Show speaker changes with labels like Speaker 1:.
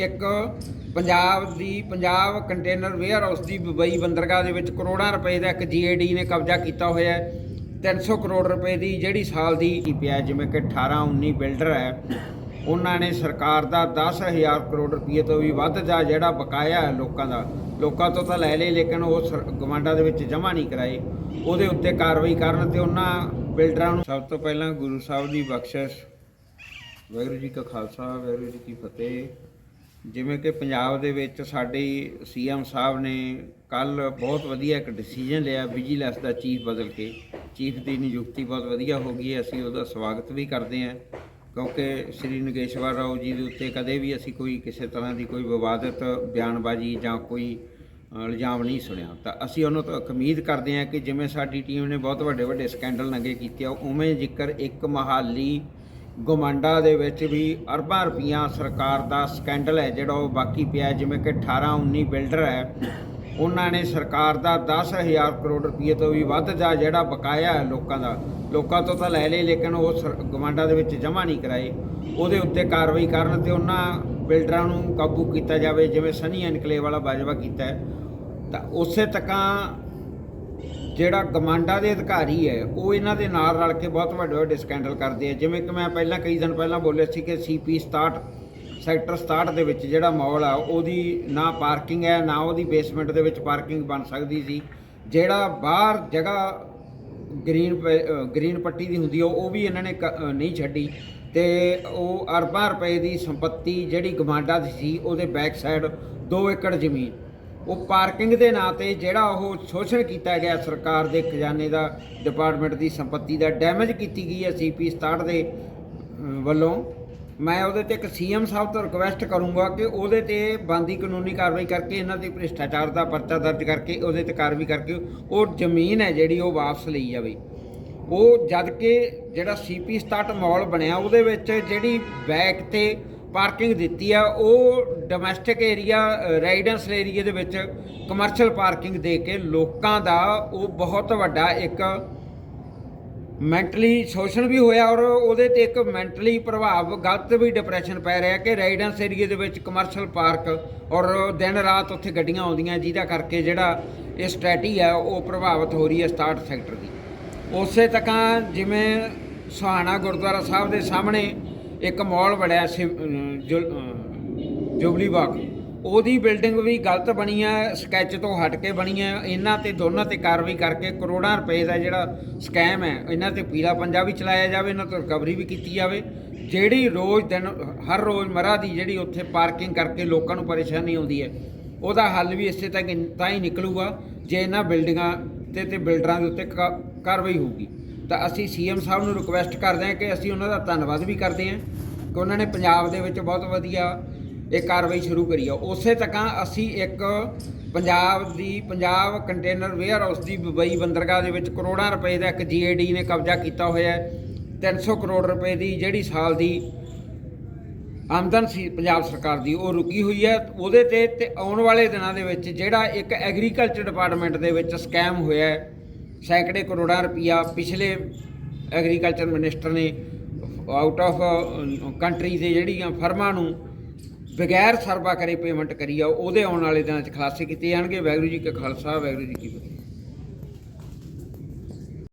Speaker 1: ਇੱਕ ਪੰਜਾਬ ਦੀ Punjab container warehouse ਦੀ ਦੁਬਈ ਬੰਦਰਗਾਹ ਦੇ ਵਿੱਚ ਕਰੋੜਾਂ ਰੁਪਏ ਦਾ ਇੱਕ ਜੀਏਡੀ ਨੇ ਕਬਜ਼ਾ ਕੀਤਾ ਹੋਇਆ ਹੈ। 300 ਕਰੋੜ ਰੁਪਏ ਦੀ ਜਿਹੜੀ ਸਾਲ ਦੀ ਕੀ ਪਿਆ ਜਿਵੇਂ ਕਿ 18 19 ਬਿਲਡਰ ਹੈ, ਉਹਨਾਂ ਨੇ ਸਰਕਾਰ ਦਾ 10000 ਕਰੋੜ ਰੁਪਏ ਤੋਂ ਵੀ ਵੱਧ ਦਾ ਜਿਹੜਾ ਬਕਾਇਆ ਹੈ ਲੋਕਾਂ ਦਾ, ਲੋਕਾਂ ਤੋਂ ਤਾਂ ਲੈ ਲਏ, ਲੇਕਿਨ ਉਹ ਸਰ- ਗਵਾਂਡਾਂ ਦੇ ਵਿੱਚ ਜਮ੍ਹਾਂ ਨਹੀਂ ਕਰਾਏ। ਉਹਦੇ ਉੱਤੇ ਕਾਰਵਾਈ ਕਰਨ ਤੇ ਉਹਨਾਂ ਬਿਲਡਰਾਂ ਨੂੰ ਸਭ ਤੋਂ ਪਹਿਲਾਂ ਗੁਰੂ ਸਾਹਿਬ ਦੀ ਬਖਸ਼ਿਸ਼। ਵਾਹਿਗੁਰੂ ਜੀ ਕਾ ਖਾਲਸਾ, ਵਾਹਿਗੁਰੂ ਜੀ ਕੀ ਫਤਿਹ। ਜਿਵੇਂ ਕਿ ਪੰਜਾਬ ਦੇ ਵਿੱਚ ਸਾਡੇ ਸੀਐਮ ਸਾਹਿਬ ਨੇ ਕੱਲ ਬਹੁਤ ਵਧੀਆ ਇੱਕ ਡਿਸੀਜਨ ਲਿਆ ਵਿਜੀਲੈਂਸ ਦਾ ਚੀਫ ਬਦਲ ਕੇ। ਚੀਫ ਦੀ ਨਿਯੁਕਤੀ ਬਹੁਤ ਵਧੀਆ ਹੋ ਗਈ ਹੈ ਅਸੀਂ ਉਹਦਾ ਸਵਾਗਤ ਵੀ ਕਰਦੇ ਹਾਂ। ਕਿਉਂਕਿ ਸ੍ਰੀ ਨਗੇਸ਼ਵਰ ਰਾਓ ਜੀ ਦੇ ਉੱਤੇ ਕਦੇ ਵੀ ਅਸੀਂ ਕੋਈ ਕਿਸੇ ਤਰ੍ਹਾਂ ਦੀ ਕੋਈ ਵਿਵਾਦਤ ਬਿਆਨਬਾਜ਼ੀ ਜਾਂ ਕੋਈ ਅ, ਇਲਜ਼ਾਮ ਨਹੀਂ ਸੁਣਿਆ। ਤਾਂ ਅਸੀਂ ਉਹਨਾਂ ਤੋਂ ਉਮੀਦ ਕਰਦੇ ਹਾਂ ਕਿ ਜਿਵੇਂ ਸਾਡੀ ਟੀਮ ਨੇ ਬਹੁਤ ਵੱਡੇ ਵੱਡੇ ਸਕੈਂਡਲ ਨੰਗੇ ਕੀਤੇ ਆ ਉਵੇਂ ਜ਼ਿਕਰ ਇੱਕ ਮਹਾਲੀ ਗਮਾਂਡਾ ਦੇ ਵਿੱਚ ਵੀ ਅਰਬਾਂ ਰੁਪਈਆ ਸਰਕਾਰ ਦਾ ਸਕੈਂਡਲ ਹੈ, ਜਿਹੜਾ ਉਹ ਬਾਕੀ ਪਿਆ ਜਿਵੇਂ ਕਿ 18 19 ਬਿਲਡਰ ਹੈ, ਉਹਨਾਂ ਨੇ ਸਰਕਾਰ ਦਾ 10000 ਕਰੋੜ ਰੁਪਏ ਤੋਂ ਵੀ ਵੱਧ ਦਾ ਜਿਹੜਾ ਬਕਾਇਆ ਹੈ ਲੋਕਾਂ ਦਾ, ਲੋਕਾਂ ਤੋਂ ਤਾਂ ਲੈ ਲਏ, ਲੇਕਿਨ ਉਹ ਸਰ- ਗਮਾਂਡਾ ਦੇ ਵਿੱਚ ਜਮ੍ਹਾਂ ਨਹੀਂ ਕਰਾਏ। ਉਹਦੇ ਉੱਤੇ ਕਾਰਵਾਈ ਕਰਨ ਤੇ ਉਹਨਾਂ ਬਿਲਡਰਾਂ ਨੂੰ ਕਾਬੂ ਕੀਤਾ ਜਾਵੇ, ਜਿਵੇਂ ਸਨੀ ਐਨਕਲੇਵ ਵਾਲਾ ਬਾਜਵਾ ਕੀਤਾ ਤਾਂ ਉਸੇ ਤੱਕਾਂ ਜਿਹੜਾ ਗਮਾਂਡਾ ਦੇ ਅਧਿਕਾਰੀ ਹੈ ਉਹ ਇਹਨਾਂ ਦੇ ਨਾਲ ਰਲ ਕੇ ਬਹੁਤ ਵੱਡੇ ਵੱਡੇ ਸਕੈਂਡਲ ਕਰਦੇ ਆ। ਜਿਵੇਂ ਕਿ ਮੈਂ ਪਹਿਲਾਂ ਕਈ ਦਿਨ ਪਹਿਲਾਂ ਬੋਲਿਆ ਸੀ ਕਿ ਸੀਪੀ 67 ਸੈਕਟਰ 67 ਦੇ ਵਿੱਚ ਜਿਹੜਾ ਮਾਲ ਆ ਉਹਦੀ ਨਾ ਪਾਰਕਿੰਗ ਹੈ ਨਾ ਉਹਦੀ ਬੇਸਮੈਂਟ ਦੇ ਵਿੱਚ ਪਾਰਕਿੰਗ ਬਣ ਸਕਦੀ ਸੀ। ਜਿਹੜਾ ਬਾਹਰ ਜਗ੍ਹਾ ਗ੍ਰੀਨ ਪ- ਅ, ਗ੍ਰੀਨ ਪੱਟੀ ਦੀ ਹੁੰਦੀ ਆ ਉਹ ਵੀ ਇਹਨਾਂ ਨੇ ਕ- ਨਹੀਂ ਛੱਡੀ। ਤੇ ਉਹ ਅਰਬਾਂ ਰੁਪਏ ਦੀ ਸੰਪਤੀ ਜਿਹੜੀ ਗਮਾਂਡਾ ਦੀ ਸੀ ਉਹਦੇ ਬੈਕ ਸਾਈਡ 2 ਏਕੜ ਜ਼ਮੀਨ। ਉਹ ਪਾਰਕਿੰਗ ਦੇ ਨਾਂ ਤੇ ਜਿਹੜਾ ਉਹ ਸ਼ੋਸ਼ਣ ਕੀਤਾ ਗਿਆ ਸਰਕਾਰ ਦੇ ਖਜ਼ਾਨੇ ਦਾ, ਡਿਪਾਰਟਮੈਂਟ ਦੀ ਸੰਪਤੀ ਦਾ, ਡੈਮੇਜ ਕੀਤੀ ਗਈ ਹੈ ਸੀਪੀ 67 ਦੇ ਵੱਲੋਂ। ਮੈਂ ਉਹਦੇ ਤੇ ਇੱਕ ਸੀਐਮ ਸਾਹਿਬ ਤੋਂ ਰਿਕਵੈਸਟ ਕਰੂੰਗਾ ਕਿ ਉਹਦੇ ਤੇ ਬੰਦੀ ਕਾਨੂੰਨੀ ਕਾਰਵਾਈ ਕਰਕੇ ਇਹਨਾਂ ਦੇ ਭ੍ਰਿਸ਼ਟਾਚਾਰ ਦਾ ਪਰਚਾ ਦਰਜ ਕਰਕੇ ਉਹਦੇ ਤੇ ਕਾਰਵਾਈ ਕਰਕੇ ਉਹ ਜ਼ਮੀਨ ਹੈ ਜਿਹੜੀ ਉਹ ਵਾਪਸ ਲਈ ਜਾਵੇ। ਉਹ ਜਦ ਕਿ ਜਿਹੜਾ ਸੀਪੀ 67 ਮਾਲ ਬਣਿਆ ਉਹਦੇ ਵਿੱਚ ਜਿਹੜੀ ਬੈਕ ਤੇ ਪਾਰਕਿੰਗ ਦਿੱਤੀ ਆ, ਉਹ ਡੋਮੈਸਟਿਕ ਏਰੀਆ ਰੈਜ਼ੀਡੈਂਸ਼ਲ ਏਰੀਆ ਦੇ ਵਿੱਚ ਕਮਰਸ਼ੀਅਲ ਪਾਰਕਿੰਗ ਦੇ ਕੇ ਲੋਕਾਂ ਦਾ ਉਹ ਬਹੁਤ ਵੱਡਾ ਇੱਕ ਮੈਂਟਲੀ ਸ਼ੋਸ਼ਣ ਵੀ ਹੋਇਆ ਔਰ ਉਹਦੇ ਤੇ ਇੱਕ ਮੈਂਟਲੀ ਪ੍ਰਭਾਵ ਗਲਤ ਵੀ ਡਿਪਰੈਸ਼ਨ ਪੈ ਰਿਹਾ ਕਿ ਰੈਜ਼ੀਡੈਂਸ ਏਰੀਆ ਦੇ ਵਿੱਚ ਕਮਰਸ਼ੀਅਲ ਪਾਰਕ ਔਰ ਦਿਨ ਰਾਤ ਉੱਥੇ ਗੱਡੀਆਂ ਆਉਂਦੀਆਂ, ਜਿਹਦਾ ਕਰਕੇ ਜਿਹੜਾ ਇਹ ਸਟ੍ਰੈਟੀ ਹੈ ਉਹ ਪ੍ਰਭਾਵਿਤ ਹੋ ਰਹੀ ਹੈ 67 ਸੈਕਟਰ ਦੀ। ਉਸੇ ਤੱਕਾਂ ਜਿਵੇਂ ਸੁਹਾਣਾ ਗੁਰਦੁਆਰਾ ਸਾਹਿਬ ਦੇ ਸਾਹਮਣੇ ਇੱਕ ਮਾਲ ਬਣਿਆ ਸ਼ਿਵ- ਅਹ ਜੁਬਲੀ ਬਾਗ। ਉਹਦੀ ਬਿਲਡਿੰਗ ਵੀ ਗਲਤ ਬਣੀ ਹੈ ਸਕੈਚ ਤੋਂ ਹਟ ਕੇ ਬਣੀ ਹੈ ਇਹਨਾਂ ਤੇ ਦੋਨਾਂ ਤੇ ਕਾਰਵਾਈ ਕਰਕੇ ਕਰੋੜਾਂ ਰੁਪਏ ਦਾ ਜਿਹੜਾ ਸਕੈਮ ਹੈ, ਇਹਨਾਂ ਤੇ ਪੀਲਾ ਪੰਜਾ ਵੀ ਚਲਾਇਆ ਜਾਵੇ, ਇਹਨਾਂ ਤੋਂ ਰਿਕਵਰੀ ਵੀ ਕੀਤੀ ਜਾਵੇ। ਜਿਹੜੀ ਰੋਜ਼ ਦਿਨ, ਹਰ ਰੋਜ਼ ਮਰਾ ਦੀ ਜਿਹੜੀ ਉੱਥੇ ਪਾਰਕਿੰਗ ਕਰਕੇ ਲੋਕਾਂ ਨੂੰ ਪਰੇਸ਼ਾਨੀ ਆਉਂਦੀ ਹੈ, ਉਹਦਾ ਹੱਲ ਵੀ ਇਸੇ ਤੱਕ ਤਾਂ ਹੀ ਨਿਕਲੂਗਾ, ਜੇ ਇਹਨਾਂ ਬਿਲਡਿੰਗਾਂ ਤੇ ਤੇ ਬਿਲਡਰਾਂ ਦੇ ਉੱਤੇ ਕਾ- ਕਾਰਵਾਈ ਹੋਊਗੀ। ਤਾਂ ਅਸੀਂ ਸੀਐਮ ਸਾਹਿਬ ਨੂੰ ਰਿਕੁਐਸਟ ਕਰਦੇ ਹਾਂ ਕਿ ਅਸੀਂ ਉਹਨਾਂ ਦਾ ਧੰਨਵਾਦ ਵੀ ਕਰਦੇ ਹਾਂ ਕਿ ਉਹਨਾਂ ਨੇ ਪੰਜਾਬ ਦੇ ਵਿੱਚ ਬਹੁਤ ਵਧੀਆ ਇਹ ਕਾਰਵਾਈ ਸ਼ੁਰੂ ਕਰੀ ਆ। ਉਸੇ ਤੱਕਾਂ ਅਸੀਂ ਇੱਕ ਪੰਜਾਬ ਦੀ, ਪੰਜਾਬ ਕੰਟੇਨਰ ਵੇਅਰ ਹਾਊਸ ਦੀ ਬਬਈ ਬੰਦਰਗਾਹ ਦੇ ਵਿੱਚ ਕਰੋੜਾਂ ਰੁਪਏ ਦਾ ਇੱਕ ਜੀਏਡੀ ਨੇ ਕਬਜ਼ਾ ਕੀਤਾ ਹੋਇਆ ਹੈ। 300 ਕਰੋੜ ਰੁਪਏ ਦੀ ਜਿਹੜੀ ਸਾਲ ਦੀ ਆਮਦਨ ਸੀ ਪੰਜਾਬ ਸਰਕਾਰ ਦੀ, ਉਹ ਰੁਕੀ ਹੋਈ ਹੈ। ਉਹਦੇ ਤੇ ਤੇ ਆਉਣ ਵਾਲੇ ਦਿਨਾਂ ਦੇ ਵਿੱਚ ਜਿਹੜਾ ਇੱਕ ਐਗਰੀਕਲਚਰ ਡਿਪਾਰਟਮੈਂਟ ਦੇ ਵਿੱਚ ਸਕੈਮ ਹੋਇਆ ਹੈ ਸੈਂਕੜੇ ਕਰੋੜਾਂ ਰੁਪਈਆ ਪਿਛਲੇ ਐਗਰੀਕਲਚਰ ਮਿਨਿਸਟਰ ਨੇ ਆਊਟ ਆਫ ਕੰਟਰੀ ਦੇ ਜਿਹੜੀਆਂ ਫਰਮਾਂ ਨੂੰ ਬਗੈਰ ਸਰਵਾ ਕਰੇ ਪੇਮੈਂਟ ਕਰੀ ਆ, ਉਹਦੇ ਆਉਣ ਵਾਲੇ ਦਿਨਾਂ 'ਚ ਖੁਲਾਸੇ ਕੀਤੇ ਜਾਣਗੇ। ਵਾਹਿਗੁਰੂ ਜੀ ਕਾ ਖਾਲਸਾ, ਵਾਹਿਗੁਰੂ ਜੀ ਕੀ ਫਤਿਹ।